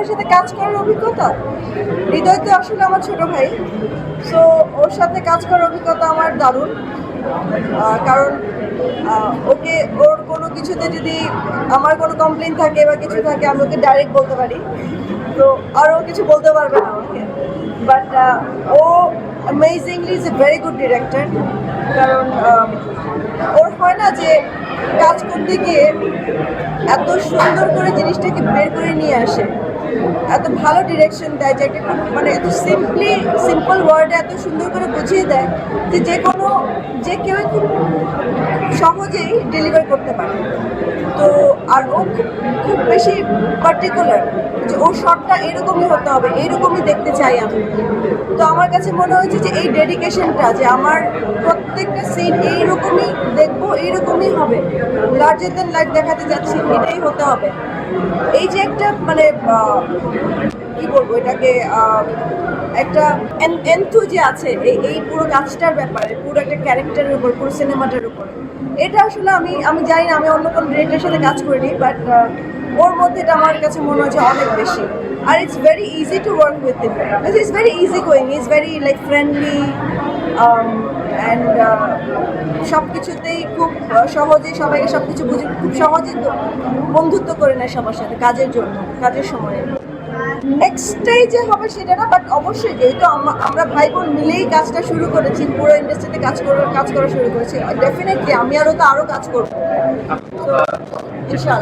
ভাইয়ের সাথে কাজ করার অভিজ্ঞতা? হৃদয় তো আসলে আমার ছোট ভাই। সো ওর সাথে কাজ করার অভিজ্ঞতা আমার দারুণ। কারণ ওকে, ওর কোনো কিছুতে যদি আমার কোনো কমপ্লেন থাকে বা কিছু থাকে, আমি ওকে ডাইরেক্ট বলতে পারি। তো আরও কিছু বলতে পারবে না আমাকে। But O amazingly is a very good director কারণ ওর হয় না যে কাজ করতে গিয়ে এত সুন্দর করে জিনিসটাকে বের করে নিয়ে আসে। এত ভালো ডিরেকশন দেয় যে একটা খুব- মানে এত সিম্পলি সিম্পল ওয়ার্ডে এত সুন্দর করে বুঝিয়ে দেয় যে যে কোনো যে কেউ সহজেই ডেলিভার করতে পারে। তো আর ও খুব বেশি পার্টিকুলার যে ওর শটটা এরকমই হতে হবে, এরকমই দেখতে চাই আমি। তো আমার কাছে মনে হয়েছে যে এই ডেডিকেশনটা যে আমার প্রত্যেকটা সিন এইরকমই দেখব, এইরকমই হবে। লার্জার দেন লাইফ দেখাতে যাচ্ছি, এটাই হতে হবে। এই যে একটা মানে কি বলব এটাকে একটা এনথু যে আছে এই এই পুরো কাজটার ব্যাপারে পুরো একটা ক্যারেক্টারের উপর পুরো সিনেমাটার উপর। এটা আসলে আমি আমি জানি না আমি অন্য কোনো ডিরেক্টরের সাথে কাজ করিনি বাট ওর মধ্যে এটা আমার কাছে মনে হচ্ছে অনেক বেশি। আর it's very easy to work with him it's very easy going is very like friendly and সব কিছুতেই খুব আহ, সহজেই সবাইকে সব কিছু বুঝে খুব সহজেই তো বন্ধুত্ব করে নেয় সবার সাথে কাজের জন্য কাজের সময়ে। নেক্সটটাই যে হবে সেটা না বাট অবশ্যই যেহেতু আম- আমরা ভাই বোন মিলেই কাজটা শুরু করেছি পুরো ইন্ডাস্ট্রিতে কাজ করার কাজ করা শুরু করেছি ডেফিনেটলি আমি আরও তো আরও কাজ করব। ইনশাল্লাহ